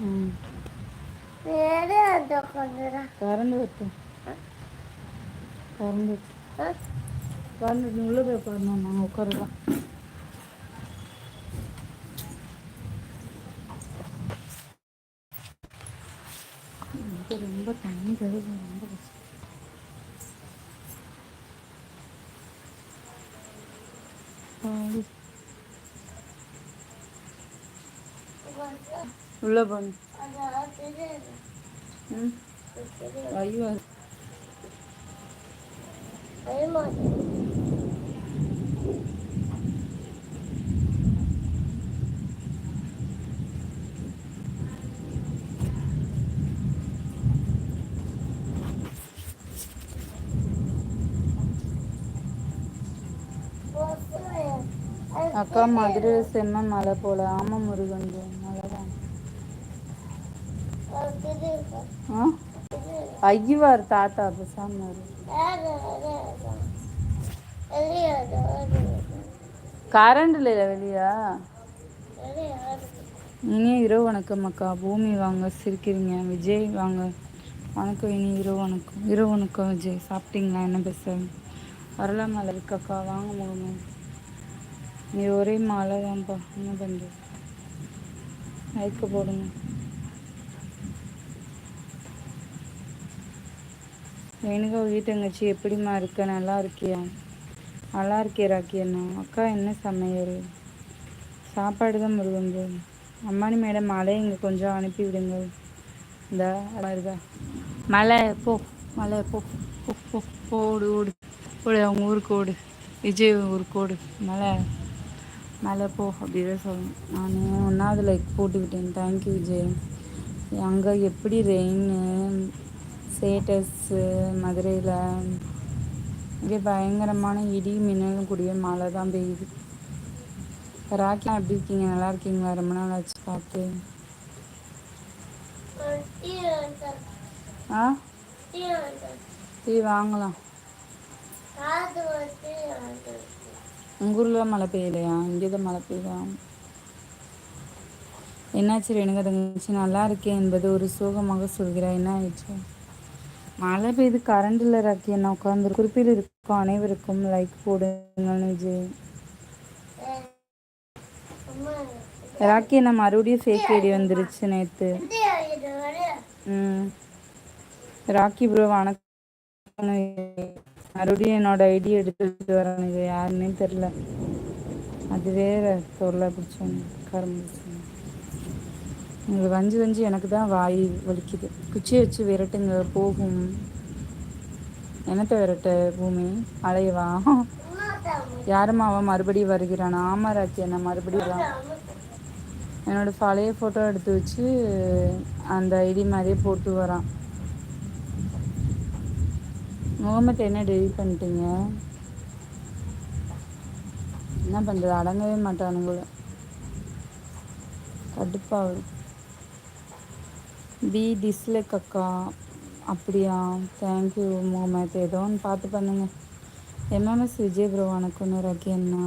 ம் கரண்ட் வருது current current உள்ள போய் உட்காரணும் நான் உட்காரலாம் இது ரொம்ப உள்ள அக்கா மதுரை செம்ம மலை போல. ஆமா முருகன். மழை ஆ தாத்தா பேசாம கரண்ட் இல்லையா வெளியா. இனி இரவு வணக்கம் அக்கா. பூமி வாங்க சிரிக்கிறீங்க. விஜய் வாங்க. வணக்கம் இனி இரவு வணக்கம். இரவு வணக்கம் விஜய். சாப்பிட்டீங்களா? என்ன பேச? வரலாமல இருக்கக்கா வாங்க முழுங்க நீ ஒரே மாலை தான்ப்பா என்ன பண்ணுறது லைக்க போடுங்க. ரெயுனுக்கா வீட்டு தங்கச்சி எப்படிம்மா இருக்க? நல்லா இருக்கியா? நல்லா இருக்கே ராக்கி அண்ணா. அக்கா என்ன சமையல்? சாப்பாடு தான் முருகன் அம்மானி மேடம் மழை இங்கே கொஞ்சம் அனுப்பி விடுங்க. இந்த வருதா மழை போ மழை போ போ போ போடு ஓடு. ஓடு அவங்க ஊருக்கு ஓடு. விஜய் ஊருக்கு ஓடு. மழை மழை போ அப்படிதான் சொல்லணும். நான் ஒன்றாவது லைக் போட்டுக்கிட்டேன் தேங்க்யூ விஜய். அங்கே எப்படி ரெயின் ஸ்டேட்டஸ்ஸு uh, மதுரையில் இங்கே பயங்கரமான இடி மின்னலும் கூடிய மழை தான் பெய்யுது. ராக்கியா எப்படி இருக்கீங்க? நல்லா இருக்கீங்களா? ரொம்ப நாள் ஆச்சு பார்த்து. ஆ? டீ வாங்கலாம். உங்கள் ஊரில் மழை பெய்யலையா? இங்கே தான் மழை பெய்யுதா? என்னாச்சு? எனக்கு தங்கச்சி நல்லா இருக்கேன் என்பது ஒரு சோகமாக சொல்கிறாய். என்ன ஆயிடுச்சு மழை பெய்யுது கரண்டில் ராக்கி என்ன உட்காந்து குறிப்பில் இருக்கும் அனைவருக்கும் லைக் போடுங்க விஜய் ராக்கி என்ன மறுபடியும் ஃபேக் ஐடி வந்துருச்சு நேற்று ம். ராக்கி ப்ரோ வணக்கம் மறுபடியும் என்னோட ஐடி எடுத்து வச்சுட்டு வரேன் யாருன்னே தெரில அது வேற தொல்லை பிடிச்சோன்னு கரும்பு. பிடிச்சோன்னு வஞ்சி வஞ்சி எனக்கு தான் வாய் வலிக்குது. குச்சியை வச்சு விரட்டுங்க போகும். என்னத்தை விரட்ட பூமி? அலையவா? யாரும்மா அவன் மறுபடியும் வருகிறான் ஆமா ராக்கி என்ன மறுபடியும் வரான். என்னோட பழைய ஃபோட்டோ எடுத்து வச்சு அந்த ஐடி மாதிரியே போட்டு வரான். முகமது என்ன டெலிட் பண்ணிட்டீங்க? என்ன பண்ணுறது அடங்கவே மாட்டானுங்கள. கடுப்பாகுது. பி டிஸ்லைக் அக்கா. அப்படியா? Thank you Mohammed. ஏதோ ஒன்று பார்த்து பண்ணுங்க. எம்எம்எஸ் விஜய் ப்ரோ வணக்கம் ரக்கி அண்ணா?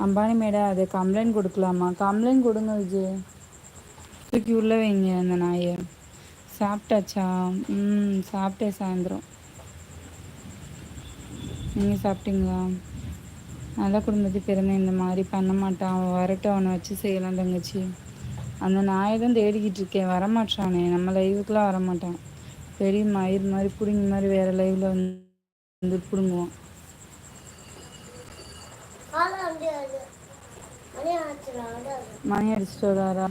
அம்பானி மேடம் அது கம்ப்ளைண்ட் கொடுக்கலாமா? கம்ப்ளைண்ட் கொடுங்க விஜய். தூக்கி உள்ளே வைங்க அந்த நாயை. சாப்பிட்டாச்சா? ம் சாப்பிட்டேன் சாயந்தரம். நீங்கள் சாப்பிட்டீங்களா? நல்ல குடும்பத்தை பிறந்த இந்த மாதிரி பண்ண மாட்டான். அவன் வரட்டும் அவனை வச்சு செய்யலாம் தங்கச்சி. அந்த நாயை தான் தேடிக்கிட்டு இருக்கேன். வரமாட்டானே. நம்ம லைவுக்குலாம் வரமாட்டான். பெரிய மயிர் மாதிரி பிடுங்கி மாதிரி வேறு லைவில் வந்து பிடுங்குவான். மணி அடிச்சுட்டு வராரா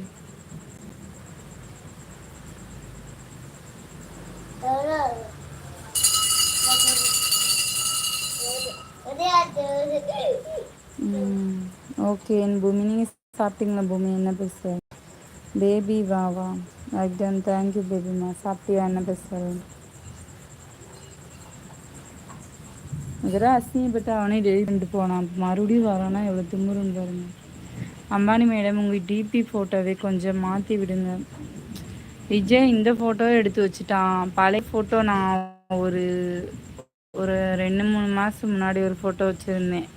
ஓகே என் பூமி. நீங்கள் சாப்பிட்டீங்களா பூமி? என்ன பேச பேபி வா வா டன் தேங்க்யூ பேபிமா சாப்பிட்டியா என்ன பேச இதெல்லாம் அசிங்கப்பட்டு அவனே டெலிட் பண்ணிட்டு போனான். மறுபடியும் வரானா? எவ்வளோ திமுருன்னு பாருங்க. அம்பானி மேடம் உங்கள் டிபி ஃபோட்டோவே கொஞ்சம் மாற்றி விடுங்க. விஜய் இந்த ஃபோட்டோவை எடுத்து வச்சுட்டான். பழைய ஃபோட்டோ நான் ஒரு ஒரு ரெண்டு மூணு மாதம் முன்னாடி ஒரு ஃபோட்டோ வச்சுருந்தேன்.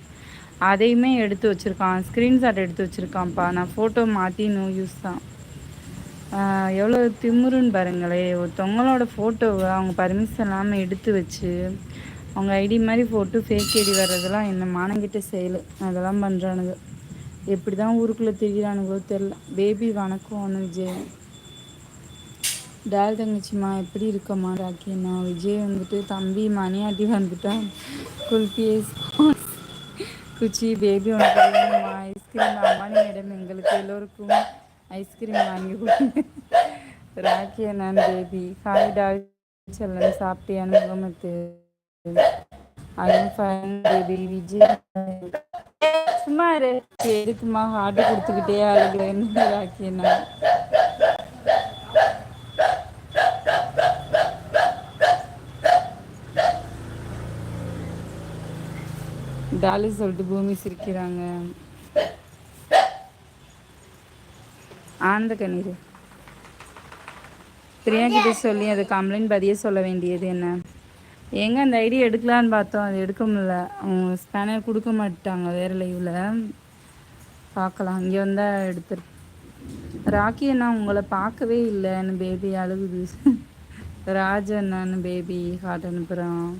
அதையுமே எடுத்து வச்சுருக்கான். ஸ்க்ரீன்ஷாட் எடுத்து வச்சுருக்கான்ப்பா. நான் ஃபோட்டோ மாற்றி நோ யூஸ் தான். எவ்வளோ திமுருன்னு பாருங்களே. ஒருத்தவங்களோட ஃபோட்டோவை அவங்க பர்மிஷன் இல்லாமல் எடுத்து வச்சு அவங்க ஐடி மாதிரி போட்டு ஃபேக் ஐடி வர்றதெல்லாம் என்ன மானங்கிட்ட செயல் அதெல்லாம் பண்ணுறானுங்க எப்படி தான் ஊருக்குள்ளே திரிகிறானுங்களோ தெரில பேபி வணக்கம் அனு விஜய். டேல் தங்கச்சிம்மா எப்படி இருக்கம்மா? ராக்கியம்மா விஜய் வந்துட்டு தம்பி மணியாட்டி வந்துட்டான் குல்பி குச்சி பேபி ஒன்று ஐஸ்கிரீம் அம்மானி மேடம் எங்களுக்கு எல்லோருக்கும் ஐஸ்கிரீம் வாங்கி கொடுங்க. ராக்கி அண்ணன் பேபி. ஹாய் டால் செல்லம் சாப்பிட்டியான்னு முகமத்து அதுவும் ஃபைன் பேபி விஜய். சும்மா எதுக்குமா ஹார்ட் கொடுத்துக்கிட்டே அழுகுறேன்னு ராக்கி அண்ணா? டாலி சொல்லிட்டு பூமி சிரிக்கிறாங்க. ஆனந்த கண்ணீர். பிரியா கிட்ட சொல்லி அது கம்ப்ளைண்ட் பதிய சொல்ல வேண்டியது என்ன? எங்க அந்த ஐடி எடுக்கலான்னு பார்த்தோம். அது எடுக்க முடியல. அவங்க ஸ்பேனர் கொடுக்க மாட்டாங்க வேற லைவ்ல பார்க்கலாம். இங்கே வந்தால் எடுத்துரு. ராக்கி அண்ணா உங்களை பார்க்கவே இல்லைன்னு பேபி அழுகுது. ராஜ அண்ணான்னு பேபி ஹார்ட் அனுப்புகிறான்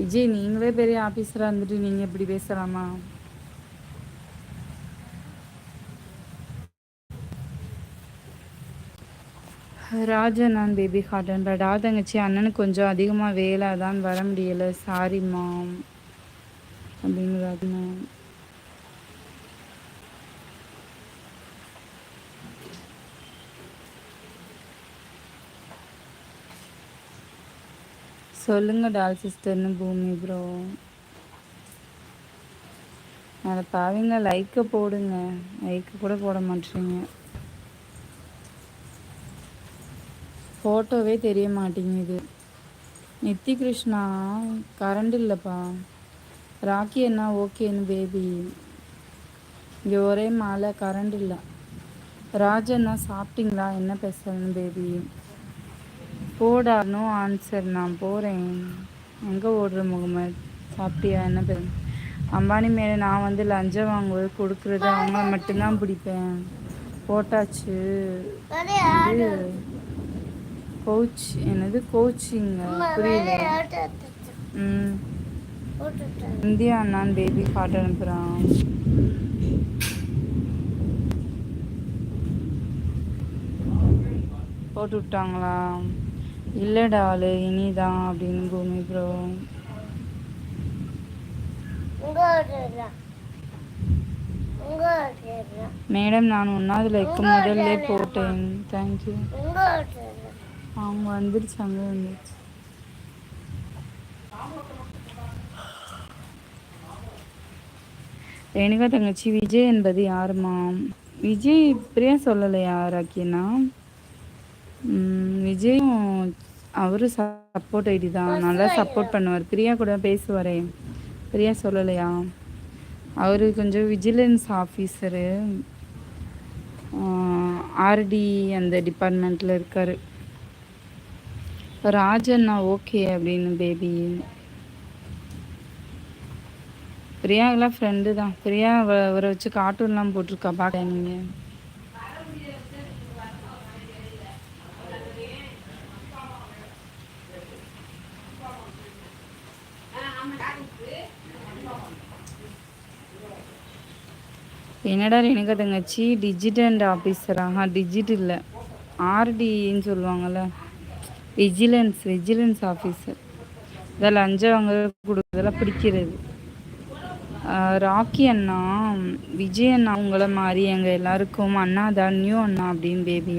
விஜய் நீங்களே பெரிய ஆஃபீஸராக இருந்துட்டு நீங்கள் எப்படி பேசலாமா? ராஜா நான் பேபி காட்டன் பட் தங்கச்சி அண்ணனுக்கு கொஞ்சம் அதிகமாக வேலை தான் வர முடியலை. சாரிம்மா அப்படின்னு மேம் சொல்லுங்க டால் சிஸ்டர்னு பூமி ப்ரோ அதை பாவீங்க லைக்கை போடுங்க. லைக்கு கூட போட மாட்டீங்க. ஃபோட்டோவே தெரிய மாட்டேங்குது நித்தி கிருஷ்ணா கரண்ட் இல்லைப்பா. ராக்கி என்ன ஓகேன்னு பேபி இங்கே ஒரே மாலை கரண்ட் இல்லை. ராஜண்ணா சாப்பிட்டீங்களா? என்ன பேசுறேன்னு பேபி போடா நோ ஆன்சர் நான் போகிறேன் எங்கே ஓடுற முகமது? சாப்பிட்டியா? என்ன பேர் அம்பானி மேலே நான் வந்து லஞ்சம் வாங்குவது கொடுக்குறது அவங்க மட்டும்தான் பிடிப்பேன். போட்டாச்சு. கோச் என்னது? கோச்சிங் புரியல. ம். இந்தியா அண்ணான் பேபி பாட்டு அனுப்புகிறான் போட்டு விட்டாங்களா இல்லைடா ஆளு இனிதான் அப்படின்னு பூமி ப்ரோ மேடம் நான் ஒன்றாவது லைக் முதல்ல போட்டேன். தேங்க்யூ அவங்க வந்துருச்சாங்க வந்துருச்சு. ரேணுகா தங்கச்சி விஜய் என்பது யாருமா விஜய் பிரியா சொல்லலையா ராக்கினா விஜயும் அவரும் சப்போர்ட் ஐடி தான். நல்லா சப்போர்ட் பண்ணுவார். பிரியா கூட பேசுவாரே. பிரியா சொல்லலையா? அவர் கொஞ்சம் விஜிலன்ஸ் ஆஃபீஸரு ஆர்டி அந்த டிபார்ட்மெண்ட்டில் இருக்கார். ராஜண்ணா ஓகே அப்படின்னு பேபி பிரியா எல்லாம் ஃப்ரெண்டு தான். பிரியா அவரை வச்சு கார்ட்டூன்லாம் போட்டிருக்கா பார்க்க நீங்கள் என்னடா எனக்கு தங்கச்சி? டிஜிட்டல் ஆஃபீஸராக டிஜிட் இல்லை ஆர்டின்னு சொல்லுவாங்கள்ல விஜிலன்ஸ் விஜிலன்ஸ் ஆஃபீஸர் இதெல்லாம் லஞ்சம் வாங்க கொடுக்குறதெல்லாம் பிடிக்கிறது. ராக்கி அண்ணா விஜய் அண்ணா உங்களை மாதிரி எங்கள் எல்லாருக்கும் அண்ணா தான் நியூ அண்ணா அப்படின்னு பேபி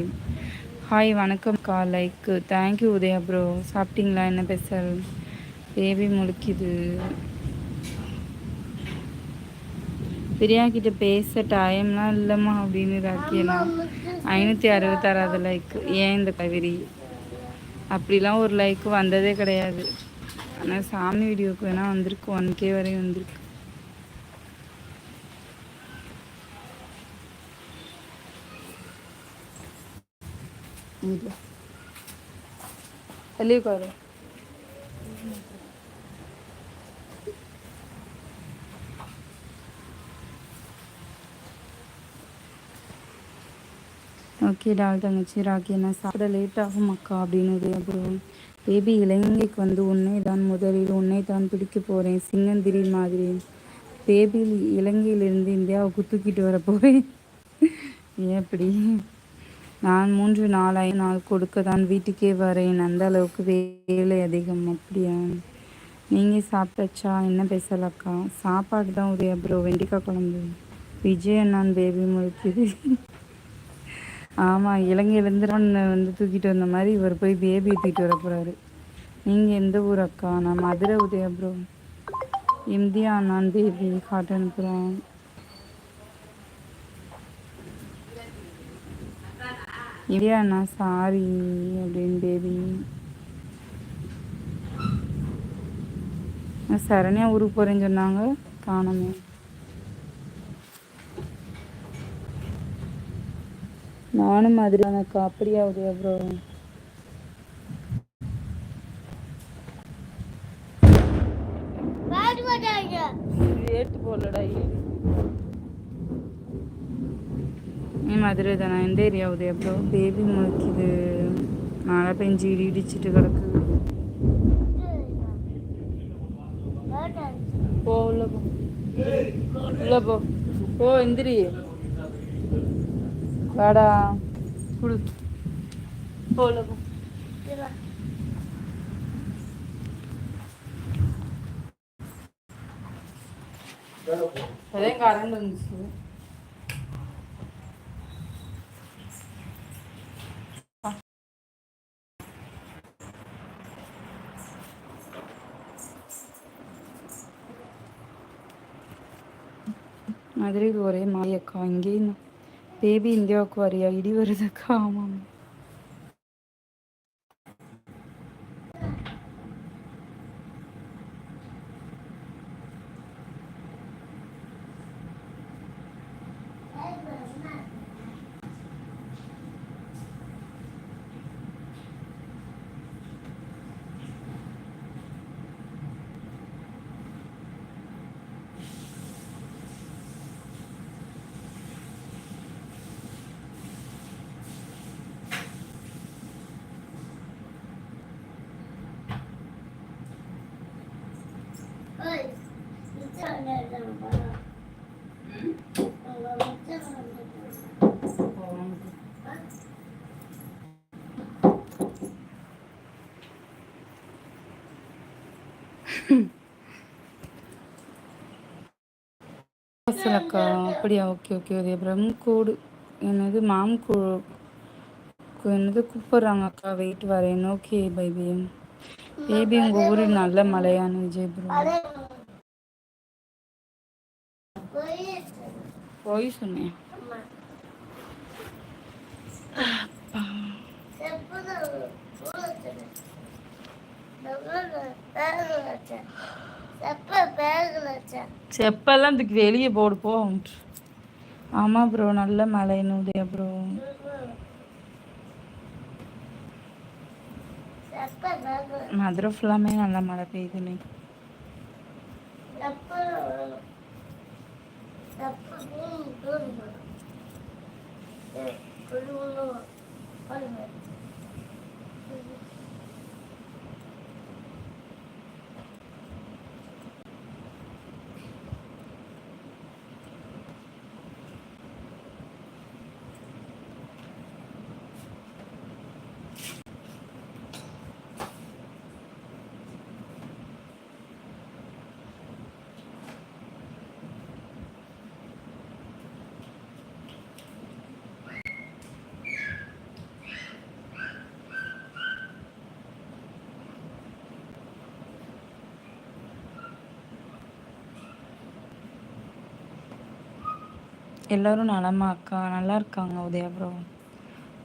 ஹாய் வணக்கம் கா லைக் தேங்க்யூ உதயா ப்ரோ சாப்பிட்டீங்களா? என்ன பேசல் பேபி முழுக்கிது. பிரியா கிட்ட பேச டைம்லாம் இல்லைம்மா அப்படின்னு ராக்கி அண்ணா. ஐநூற்றி அறுபத்தாறாவது லைக் ஏன் இந்த கவிரி? அப்படிலாம் ஒரு லைக் வந்ததே கிடையாது. ஆனால் சாமி வீடியோக்கு வேணால் வந்திருக்கு. ஒன் கே வரையும் வந்திருக்கு. வெளியே ஓகே டால் தங்கச்சி ராக்கி என்ன சாப்பிட லேட் ஆகும் அக்கா அப்படின்னு அப்புறம் பேபி இலங்கைக்கு வந்து உன்னை தான் முதலில் உன்னை தான் பிடிக்க போகிறேன் சிங்கந்திரி மாதிரி. பேபி இலங்கையிலிருந்து இந்தியாவுக்கு தூக்கிட்டு வர போகிறேன் ஏன் அப்படி? நான் மூன்று நாள் நாள் கொடுக்க தான் வீட்டுக்கே வரேன். அந்த அளவுக்கு வேலை அதிகம் அப்படியா? நீங்கள் சாப்பிட்டாச்சா? என்ன பேசலக்கா சாப்பாடு தான் உதயா ப்ரோ வெண்டிக்காய் குழம்பு. விஜய் நான் பேபி முழுக்குது. ஆமாம் இலங்கையிலேருந்து வந்து தூக்கிட்டு வந்த மாதிரி இவர் போய் பேபி தூக்கிட்டு வர போகிறாரு நீங்கள் எந்த ஊர் அக்கா? நான் மதுரை உதய ப்ரோ இந்தியா நான் பேபி காட்ட அனுப்புகிறோம் இந்தியா அண்ணா சாரி அப்படின்னு பேபி சரணியா ஊருக்கு போகிறேன்னு சொன்னாங்க. காணமே. நானும் மாதிரி எனக்கு அப்படியா உதயா ப்ரோ ரேட்டு போடலடா நீ மதுரை தானே? எந்த ஏரியா உதயா ப்ரோ பேபி முளைக்குது மழை பெஞ்சு இடி இடிச்சிட்டு கிடக்கு. போ உள்ள போ. உள்ள போ. போ எந்திரி. வாடா. குடு. போ உள்ள போ. அதான் கரண்ட் வந்துச்சு. மதுரையில் ஒரே மாயக்கா இங்கேயும் பேபி இந்தியாவுக்கு வரியா? இடி வருதுக்கா ஆமாம் அக்கா அப்படியா? Okay okay. அதே அப்புறம் கோடு. என்னது? மாம் கூ என்னது? கூப்பிட்றாங்க அக்கா. வெயிட் வரேன். ஓகே பைபி பேபி உங்கள் ஊரில் நல்ல மழையான விஜய் ப்ரோ போய் சொன்னேன். செப்பெல்லாம் இதுக்கு வெளியே போடு போ ஆமாம் ப்ரோ நல்ல மழை நூதியா ப்ரோ மதுரை ஃபுல்லாமே நல்ல மழை பெய்யுதுண்ணே எல்லோரும் நலமா அக்கா? நல்லா இருக்காங்க உதயா ப்ரோ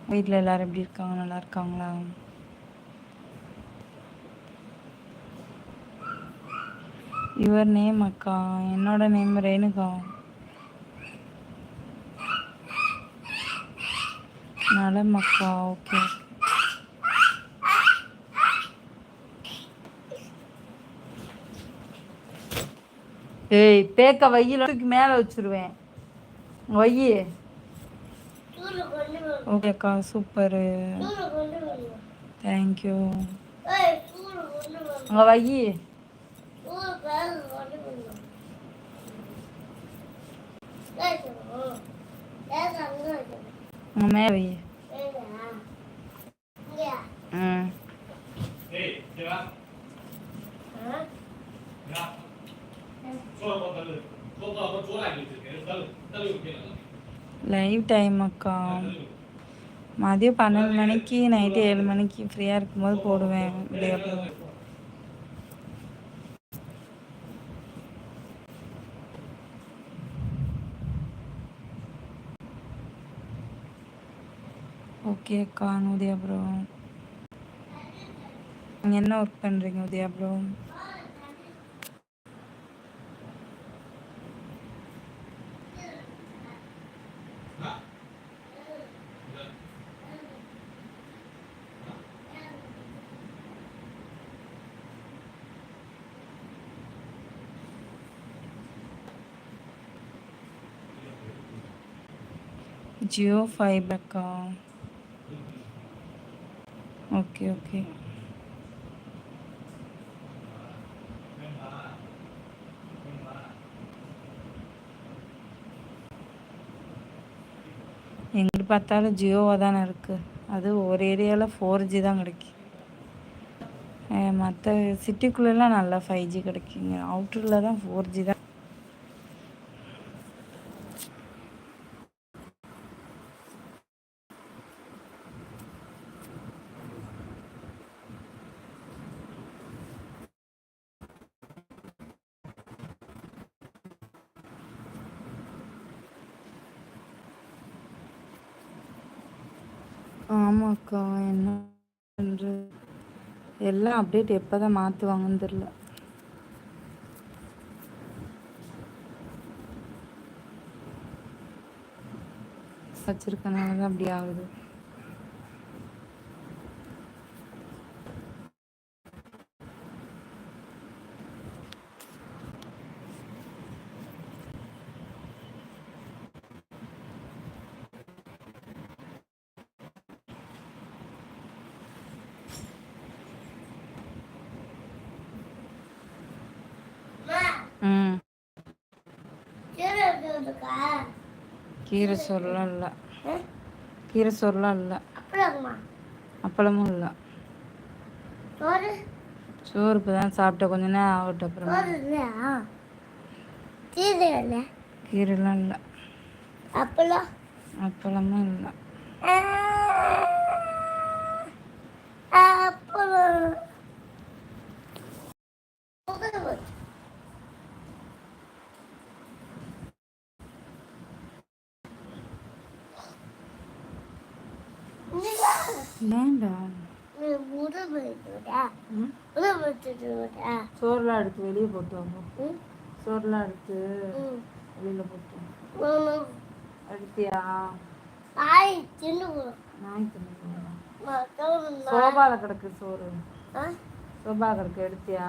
வீட்டில் எல்லோரும் எப்படி இருக்காங்க? நல்லா இருக்காங்களா? யுவர் நேம் அக்கா. என்னோட நேம் ரேணுகா. நலம் அக்கா. ஓகே ஏய் பேக்க வையில மேலே வச்சிருவேன். ஒய்யி ஓகே அக்கா சூப்பரு தேங்க்யூ அங்கே வை. அங்கே மேலே வை. ம் லைவ் டைம் அக்கா. மதியம் பன்னெண்டு மணிக்கு நைட்டு ஏழு மணிக்கு ஃப்ரீயாக இருக்கும்போது போடுவேன். இப்படியே அப்புறம் ஓகே அக்கா உதயா ப்ரோ நீங்கள் என்ன ஒர்க் பண்ணுறீங்க உதயா ப்ரோ ஜியோ ஃபைபருக்கா ஓகே ஓகே. எங்கே பார்த்தாலும் ஜியோவாக தானே இருக்குது அது ஒரு ஏரியாவில் ஃபோர் ஜி தான் கிடைக்கும் மற்ற சிட்டிக்குள்ளெல்லாம் நல்லா ஃபைவ் ஜி கிடைக்குங்க. அவுட்டரில் தான் ஃபோர் ஜி தான் ஆமாக்கா என்ன எல்லாம் அப்டேட் எப்போ தான் மாற்றுவாங்கன்னு தெரில வச்சிருக்கனால தான் அப்படி ஆகுது. ம். கீரை சோறுலாம் இல்லை. கீரை சோறுலாம் இல்லை. அப்பளமும். இல்லை. சோறு? இப்போ தான் சாப்பிட்ட கொஞ்ச நேரம் ஆகட்டும் அப்புறமா. கீரைலாம் இல்லை. அப்பளம்? அப்பளமும் இல்லை அப்பளம் வேண்டாம் ம் சோறுலாம் எடுத்து வெளியே போட்டு வாங்க. சோறுலாம் எடுத்து வெளியில் போட்டு வாங்க. எடுத்தியா நாய் சோபால கிடக்கு சோறு. சோபா கிடக்கு எடுத்தியா.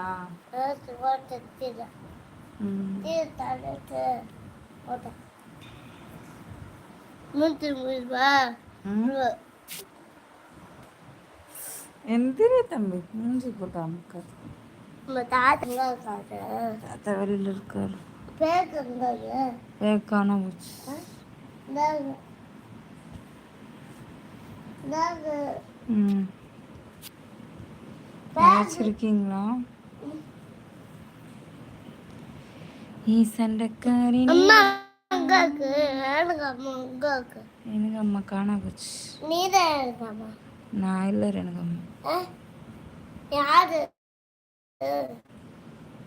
எந்திரி தம்பி மூஞ்சி போட்டு அமுக்க. தாத்தா வெளியில் இருக்காரு. வேக்கான போச்சு ம். வச்சிருக்கீங்களா? நீ சண்டைக்காரி எனக்கு அம்மா காணா போச்சு. நீதான் நான் இல்லை எனக்கு அம்மா? யாரு?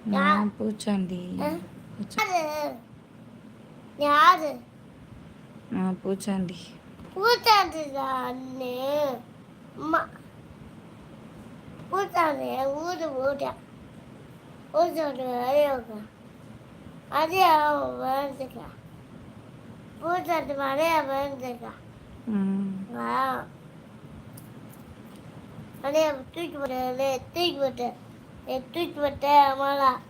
நான் பூச்சாண்டி. பூச்சா- யாரு நான் பூச்சாண்டி. பூச்சாண்டி அம்மா. பூச்சாண்டி ஊடு ஊட பூச்சாண்டி வரையோங்க அதே அவன் வேண்டுக்கா பூச்சாண்டி மறைய வேண்டுக்கா ம். அதே தூக்கி போட்டு தூக்கி போட்டு. E tutto te amala.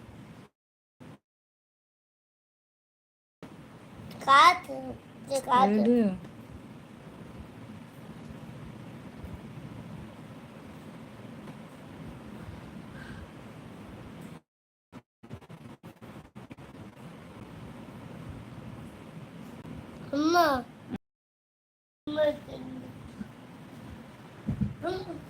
Cato, de cato. Mama. Mama. Mama.